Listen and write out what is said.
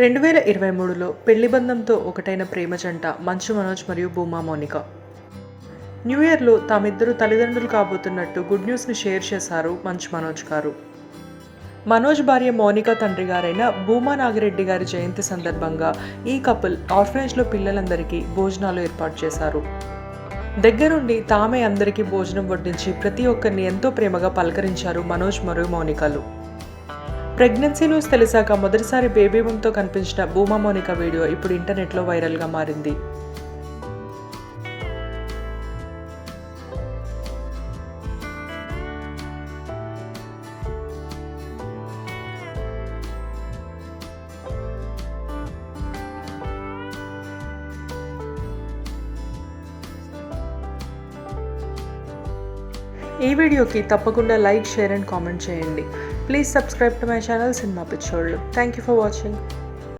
రెండు వేల ఇరవై మూడులో పెళ్ళి బంధంతో ఒకటైన ప్రేమ జంట మంచు మనోజ్ మరియు భూమా మోనిక. న్యూ ఇయర్లో తామిద్దరూ తల్లిదండ్రులు కాబోతున్నట్టు గుడ్ న్యూస్ని షేర్ చేశారు మంచు మనోజ్ గారు. మనోజ్ భార్య మోనిక తండ్రి గారైన భూమా నాగిరెడ్డి గారి జయంతి సందర్భంగా ఈ కపుల్ ఆర్ఫనేజ్లో పిల్లలందరికీ భోజనాలు ఏర్పాటు చేశారు. దగ్గరుండి తామే అందరికీ భోజనం వడ్డించి ప్రతి ఒక్కరిని ఎంతో ప్రేమగా పలకరించారు మనోజ్ మరియు మౌనికలు. ప్రెగ్నెన్సీ న్యూస్ తెలిసాక మొదటిసారి బేబీ బూమ్తో కనిపించిన భూమా మౌనిక వీడియో ఇప్పుడు ఇంటర్నెట్లో వైరల్గా మారింది. ఈ వీడియోకి తప్పకుండా లైక్ షేర్ అండ్ కామెంట్ చేయండి. Please subscribe to my channel Cinema Pichollu. Thank you for watching.